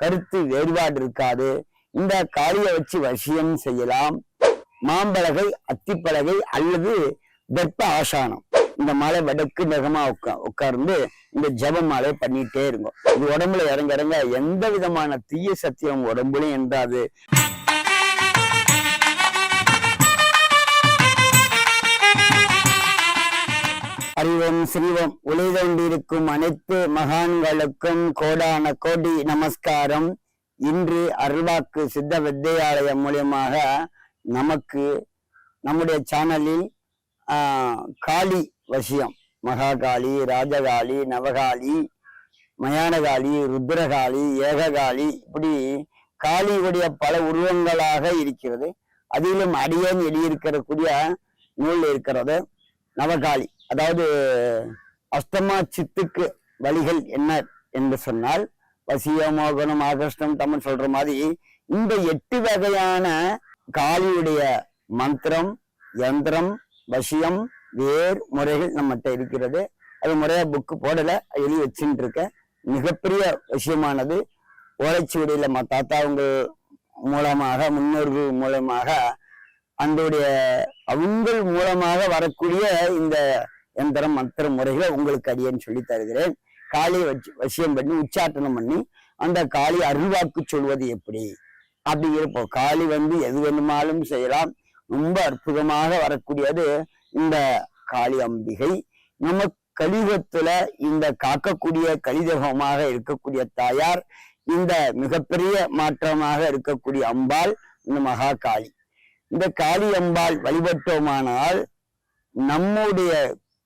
கருத்து வேறுபாடு இருக்காது இந்த காளியை வச்சு வசியம் செய்யலாம். மாம்பலகை அத்திப்பலகை அல்லது வெப்ப ஆசானம் இந்த மாலை வடக்கு நகமா உட்கா உட்கார்ந்து இந்த ஜப மாலை பண்ணிட்டே இருக்கும் இது உடம்புல இறங்க இறங்க எந்த விதமான தீய சத்தியம் உடம்புலையும் என்றாது அறிவம் செல்வம் ஒளிதொண்டிருக்கும் அனைத்து மகான்களுக்கும் கோடான கோடி நமஸ்காரம். இன்று அருள்வாக்கு சித்த வித்தியாலயம் மூலியமாக நமக்கு நம்முடைய சேனலில் காளி வசியம். மகாகாளி ராஜகாளி நவகாளி மயானகாளி ருத்ரகாளி ஏககாளி இப்படி காளியுடைய பல உருவங்களாக இருக்கிறது. அதிலும் அடியேன் எழுதியிருக்கக்கூடிய நூல் இருக்கிறது. நவகாளி. அதாவது அஸ்தமா சித்துக்கு வழிகள் என்ன என்று சொன்னால் வசியமோகனம் மோகனம் தமிழ் சொல்ற மாதிரி இந்த எட்டு வகையான காளியுடைய மந்திரம் யந்திரம் வசியம் வேர் முறைகள் நம்மகிட்ட இருக்கிறது. அது முறையா புக்கு போடல எழுதி வச்சுட்டு இருக்க மிகப்பெரிய விஷயமானது ஓலைச்சுவடியில் ம தாத்தாவுங்க மூலமாக முன்னோர்கள் மூலமாக அந்தோடைய அவங்கள் மூலமாக வரக்கூடிய இந்த எந்திரம் மந்திர முறைகளை உங்களுக்கு அடியேன்னு சொல்லி தருகிறேன். காளியை வச்சு வசியம் பண்ணி உச்சாட்டனம் பண்ணி அந்த காளி அருள்வாக்கு சொல்வது எப்படி? அப்படிங்கிறப்போ காளி வந்து எது வேணுமாலும் செய்யலாம். ரொம்ப அற்புதமாக வரக்கூடியது இந்த காளி அம்பிகை. நம்ம கலியுகத்துல இந்த காக்கக்கூடிய கலிதகமாக இருக்கக்கூடிய தாயார் இந்த மிகப்பெரிய மாற்றமாக இருக்கக்கூடிய அம்பாள் இந்த மகா காளி. இந்த காளி அம்பாள் வழிபட்டோமானால் நம்முடைய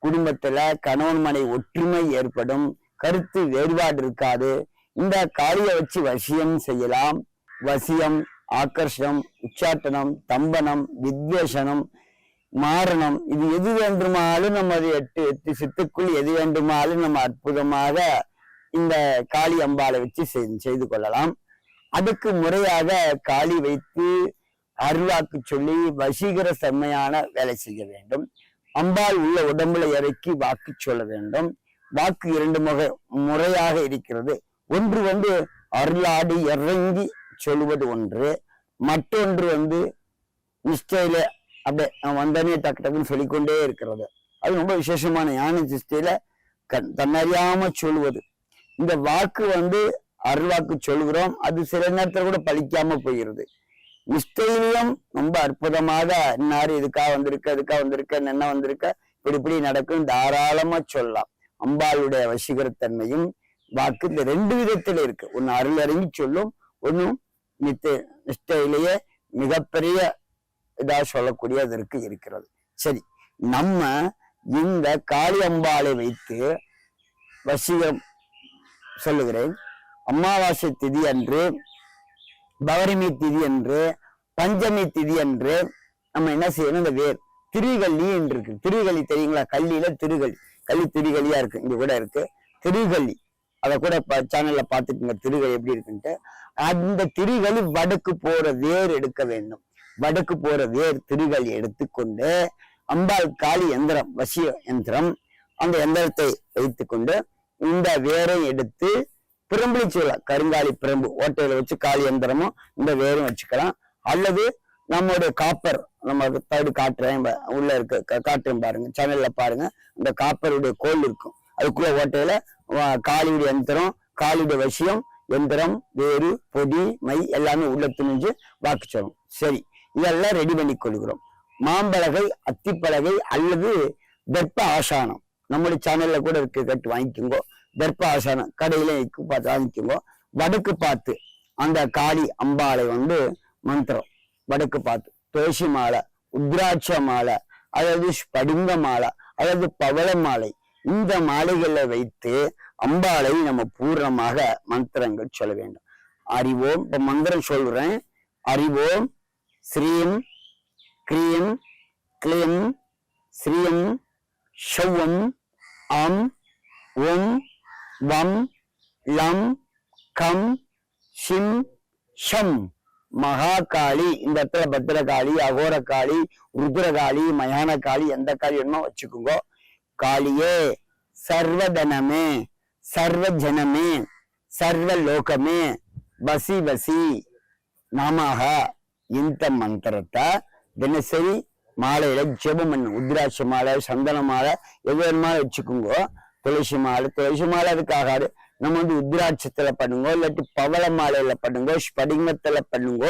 குடும்பத்துல கணவன் மனை ஒற்றுமை ஏற்படும் கருத்து வேறுபாடு இருக்காது. இந்த காளியை வச்சு வசியம் செய்யலாம். வசியம் ஆக்கர்ஷணம் உச்சாட்டனம் தம்பனம் வித்வேஷனம் மாரணம். இது எது வேண்டுமானாலும் நம்ம எட்டு எட்டு சித்துக்குள் எது வேண்டுமானாலும் நம்ம அற்புதமாக இந்த காளி அம்பாளை வச்சு செய்து கொள்ளலாம். அதுக்கு முறையாக காளி வைத்து அருளாக்கு சொல்லி வசீகர செம்மையான வேலை செய்ய வேண்டும். அம்பாள் உள்ள உடம்புல இறக்கி வாக்கு சொல்ல வேண்டும். வாக்கு இரண்டு முக முறையாக இருக்கிறது. ஒன்று வந்து அருளாடி இறங்கி சொல்லுவது ஒன்று. மற்றொன்று வந்து நிஷ்டையில அப்படியே வந்தனே டக்கு டக்குன்னு சொல்லிக்கொண்டே இருக்கிறது. அது ரொம்ப விசேஷமான ஞான திருஷ்டியில கண் தன்னறியாம சொல்லுவது. இந்த வாக்கு வந்து அருள்வாக்கு சொல்கிறோம் அது சில நேரத்தில் கூட பழிக்காம போயிடுது. நிஷ்டையிலும் ரொம்ப அற்புதமாக இன்னாரு இதுக்காக வந்திருக்க இதுக்காக வந்திருக்க என்ன வந்திருக்க? இப்படி இப்படி நடக்கும் தாராளமா சொல்லலாம். அம்பாளுடைய வசீகரத்தன்மையும் வாக்கு இந்த ரெண்டு விதத்துல இருக்கு. ஒன்னு அருள் இறங்கி சொல்லும் ஒன்னும் நித்த நிஷ்டையிலேயே மிகப்பெரிய இதா சொல்லக்கூடியதற்கு இருக்கிறது. சரி நம்ம இந்த காளி அம்பாளை வைத்து வசீகரம் சொல்லுகிறேன். அமாவாசை திதி அன்று பௌர்ணமி திதி அன்று பஞ்சமி திதி அன்று நம்ம என்ன செய்யணும்? இந்த வேர் திருகள்ளி என்று இருக்கு. திருகல்லி தெரியுங்களா? கல்லியில திருகல்லி கள்ளி திருகல்லியா இருக்கு. இங்க கூட இருக்கு. திருகள்ளி. அதை கூட சேனல்ல பாத்துக்கோங்க திருகல் எப்படி இருக்குன்ட்டு. அந்த திருகலி வடக்கு போற வேர் எடுக்க வேண்டும். வடக்கு போற வேர் திருகல் எடுத்துக்கொண்டு அம்பாள் காளி எந்திரம் வசிய எந்திரம் அந்த எந்திரத்தை வைத்துக்கொண்டு இந்த வேரை எடுத்து பிரம்புலி சூளை கருங்காலி பிரம்பு. ஓட்டையில வச்சு காளி எந்திரமும் இந்த வேரும் வச்சுக்கலாம். அல்லது நம்மளுடைய காப்பர் நம்ம தடு காட்டுறேன் உள்ள இருக்க காட்டுறேன் பாருங்க. சேனல்ல பாருங்க. இந்த காப்பருடைய கோல் இருக்கும். அதுக்குள்ள ஓட்டையில வா- எந்திரம் யந்திரம் விஷயம் எந்திரம் வேறு பொடி மை எல்லாமே உள்ள துணிஞ்சு வாக்கு சொல்லும். சரி. இதெல்லாம் ரெடி பண்ணி கொள்கிறோம் மாம்பலகை அத்திப்பலகை அல்லது வெப்ப ஆசானம் நம்முடைய சேனல்ல கூட இருக்கு. கட்டு வாங்கிக்கோங்க. கர்ப்பாசனம் கடையில பார்த்தா பார்த்து வாங்கிக்கோங்க. வடக்கு பார்த்து அந்த காளி அம்பாளை வந்து மந்திரம். வடக்கு பார்த்து துளசி மாலை உத்ராட்ச மாலை அதாவது ஸ்படிங்க மாலை அதாவது பவள மாலை. இந்த மாலைகளை வைத்து அம்பாளை நம்ம பூர்ணமாக மந்திரங்கள் சொல்ல வேண்டும். அறிவோம். இப்ப மந்திரம் சொல்றேன். அறிவோம். ஸ்ரீம் க்ரீம் க்ளீம் ஸ்ரீம் ஷௌவம் அம் ஓம் வம் லம் கம் ஷிம் ஷம். மகாகாளி இந்த இடத்துல பத்திரகாளி அகோரகாளி ருத்ரகாளி மயானகாளி எந்த காளி வேணுமோ வச்சுக்கோங்க. காளியே சர்வதனமே சர்வஜனமே சர்வலோகமே பசி பசி வசி வசி இந்த மந்திரத்தை தினசரி மாலையில ஜெபம் பண்ணு. உத்ராட்ச மாலை சந்தன மாலை எது வேணுமாலும் வச்சுக்கோங்க. துளசி மாலை துளசி மாலை அதுக்காகாது நம்ம வந்து உத்ராட்சத்துல பண்ணுங்க இல்லாட்டி பவள மாலையில பண்ணுங்க ஸ்படிகத்துல பண்ணுங்க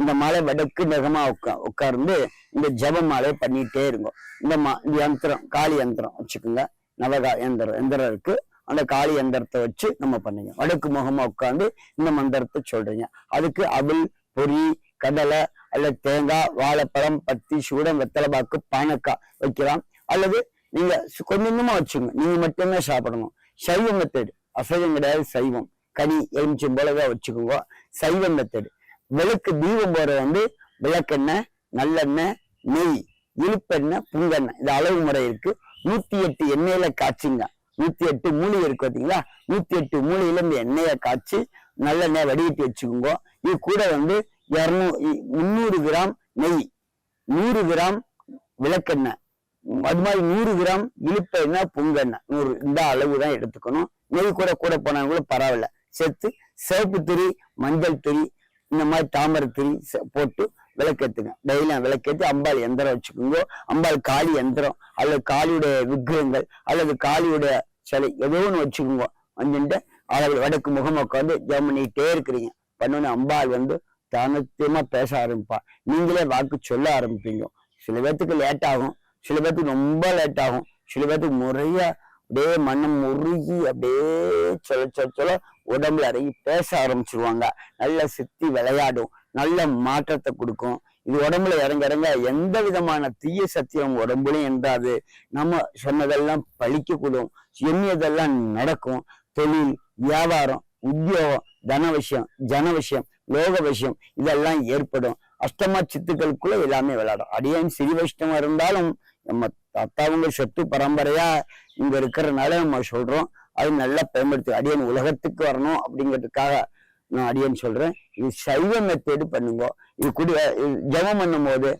இந்த மாலை வடக்கு நகமா உட்கா உட்கார்ந்து இந்த ஜப மாலை பண்ணிட்டே இருங்க. இந்த மா இந்த யந்திரம் காளி யந்திரம் வச்சுக்கோங்க. நவகா யந்திரம் எந்திரம் இருக்கு. அந்த காளி யந்திரத்தை வச்சு நம்ம பண்ணுங்க. வடக்கு முகமா உட்காந்து இந்த மந்திரத்தை சொல்றீங்க. அதுக்கு அபில் பொரி கடலை அல்லது தேங்காய் வாழைப்பழம் பத்தி சூடம் வெத்தலைப்பாக்கு பானக்காய் வைக்கலாம். அல்லது நீங்க கொஞ்சம் கொஞ்சமா வச்சுங்க நீங்க மட்டுமே சாப்பிடணும். சைவ மெத்தடு அசைவம் கிடையாது சைவம். கனி எலுமிச்சம் போலதான் வச்சுக்கோங்க. சைவ மெத்தடு விளக்கு தீபம் போற வந்து விளக்கெண்ணெய் நல்லெண்ணெய் நெய் இழுப்பெண்ணெய் புங்கெண்ணெய். இது அளவு முறை இருக்கு. நூத்தி எட்டு எண்ணெயில காய்ச்சிங்க. நூத்தி எட்டு மூலி இருக்கு பாத்தீங்களா? நூத்தி எட்டு மூலிகையில இந்த எண்ணெயை காய்ச்சி நல்லெண்ணெய் வடிகட்டி வச்சுக்கோங்க. இது கூட வந்து இரநூ முந்நூறு கிராம் நெய் நூறு கிராம் விளக்கெண்ணெய். அது மாதிரி நூறு கிராம் இழுப்ப புங்கெண்ணெய். நூறு இந்த அளவு தான் எடுத்துக்கணும். நெய் கூட கூட போனா கூட பரவாயில்ல. சேர்த்து சிவப்பு திரி மஞ்சள் திரி இந்த மாதிரி தாமரை திரி போட்டு விளக்கேற்றுங்க டெய்லியும் விளக்கேற்றி அம்பாள் எந்திரம் வச்சுக்கோங்க. அம்பாள் காளி எந்திரம் அல்லது காளியுடைய விக்கிரங்கள் அல்லது காளியுடைய சிலை ஏதோ ஒன்று வச்சுக்கோங்க. வந்துட்டு அளவு வடக்கு முகம் உட்காந்து ஜெபம் பண்ணிக்கிட்டே இருக்கிறீங்க. பண்ணோன்னு அம்பாள் வந்து தனத்தியமா பேச ஆரம்பிப்பா. நீங்களே வாக்கு சொல்ல ஆரம்பிப்பீங்க. சில பேர்த்துக்கு லேட் ஆகும் சில பேர்த்துக்கு ரொம்ப லேட் ஆகும். சில பேர்த்துக்கு முறையா அப்படியே மனம் முருகி அப்படியே சொல்ல சொல்ல சொல்ல உடம்புல இறங்கி பேச ஆரம்பிச்சிருவாங்க. நல்ல சித்தி விளையாடும். நல்ல மாற்றத்தை கொடுக்கும். இது உடம்புல இறங்க இறங்க எந்த விதமான தீய சத்தியம் உடம்புலையும் என்றாது நம்ம சொன்னதெல்லாம் பழிக்கக்கூடும். எண்ணியதெல்லாம் நடக்கும். தொழில் வியாபாரம் உத்தியோகம் தன விஷயம் ஜன விஷயம் லோக விஷயம் இதெல்லாம் ஏற்படும். அஷ்டமா சித்துக்களுக்குள்ள எல்லாமே விளையாடும். அடியான் சிறி வைஷ்ணவம் இருந்தாலும் நம்ம தாத்தாவுங்க சொத்து பரம்பரையா இங்க இருக்கிறதுனால நம்ம சொல்றோம். அது நல்லா பயன்படுத்தி அடியன் உலகத்துக்கு வரணும் அப்படிங்கிறதுக்காக நான் அடியன் சொல்றேன். இது சைவ மெத்தேடு பண்ணுங்க. இது குடி ஜபம் ஜெபம் பண்ணும் போது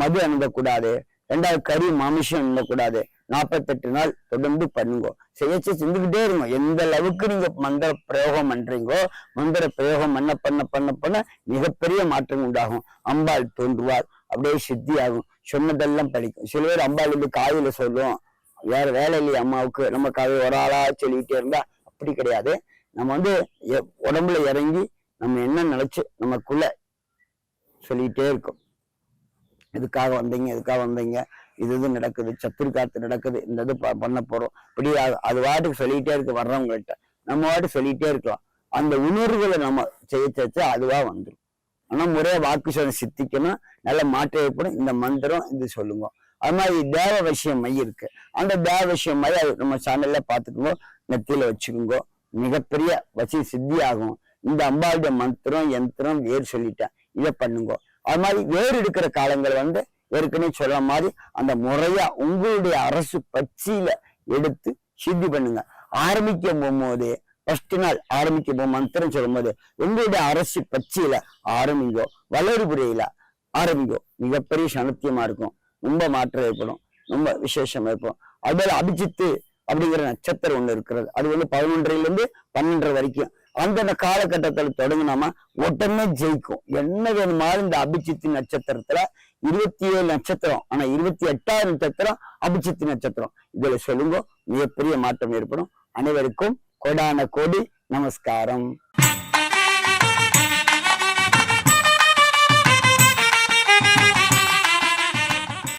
மது அணுகக்கூடாது ரெண்டாவது கறி மாமிஷம் அணுகக்கூடாது நாற்பத்தெட்டு நாள் தொடர்ந்து பண்ணுங்க. செய்யச்சு செஞ்சுக்கிட்டே இருங்க. எந்த அளவுக்கு நீங்க மந்திர பிரயோகம் பண்றீங்கோ மந்திர பிரயோகம் பண்ண பண்ண பண்ண பண்ண மிகப்பெரிய மாற்றம் உண்டாகும். அம்பாள் தோன்றுவார் அப்படியே சித்தி ஆகும் சொன்னதெல்லாம் படிக்கும். சில பேர் அம்பாள் வந்து சொல்லுவோம். வேற வேலை இல்லையா அம்மாவுக்கு. நம்ம கதை ஒரு ஆளா சொல்லிக்கிட்டே இருந்தா அப்படி கிடையாது. நம்ம வந்து உடம்புல இறங்கி நம்ம என்ன நினைச்சு நமக்குள்ள சொல்லிக்கிட்டே இருக்கோம். இதுக்காக வந்தீங்க? இதுக்காக வந்தீங்க? இது இது நடக்குது. சத்துரு காத்து நடக்குது. இந்த இது ப- பண்ண போறோம். இப்படி அது- அது வாட்டுக்கு சொல்லிக்கிட்டே இருக்கு வர்றவங்கள்ட்ட. நம்ம வாட்டு சொல்லிக்கிட்டே இருக்கலாம். அந்த உணர்வுகளை நம்ம செய்ய செய்ய அதுவா வந்துடும் ஆனா முறையா வாக்கு சோதனை சித்திக்கணும். நல்ல மாற்றம் ஏற்படும். இந்த மந்திரம் இது சொல்லுங்க. அது மாதிரி தேவ விஷயம் மை இருக்கு. அந்த தேவ விஷயம் மை அது நம்ம சேனல்ல பாத்துக்கோங்க நெத்தியில வச்சுக்கோங்க. மிகப்பெரிய வசி சித்தி ஆகும் இந்த அம்பாளுடைய மந்திரம் யந்திரம் வேர் சொல்லிட்டேன். இதை பண்ணுங்க. அது மாதிரி வேர் எடுக்கிற காலங்கள் வந்து ஏற்கனவே சொல்ற மாதிரி அந்த முறையா உங்களுடைய அரசு பச்சியில எடுத்து சித்தி பண்ணுங்க. ஆரம்பிக்க போகும்போதே ஃபர்ஸ்ட் நாள் ஆரம்பிக்க போ மந்திரம் சொல்லும்போது உங்களுடைய அரசு பச்சையில ஆரம்பிங்கோ வளர்புறையில ஆரம்பிங்கோ மிகப்பெரிய சனத்தியமா இருக்கும். ரொம்ப மாற்றம் ஏற்படும். ரொம்ப விசேஷம் ஏற்படும். அதுபோல அபிஜித்து அப்படிங்கிற நட்சத்திரம் ஒண்ணு இருக்கிறது. அது வந்து பதினொன்றையில இருந்து பன்னெண்டரை வரைக்கும். அந்தந்த காலகட்டத்துல தொடங்கினாமா உடனே ஜெயிக்கும். என்ன வேணுமாலும் இந்த அபிஜித்து நட்சத்திரத்துல இருபத்தி ஏழு நட்சத்திரம் ஆனா இருபத்தி எட்டாவது நட்சத்திரம் அபிஜித்து நட்சத்திரம். இதுல சொல்லுங்க மிகப்பெரிய மாற்றம் ஏற்படும். அனைவருக்கும் கோடான கோடி நமஸ்காரம்.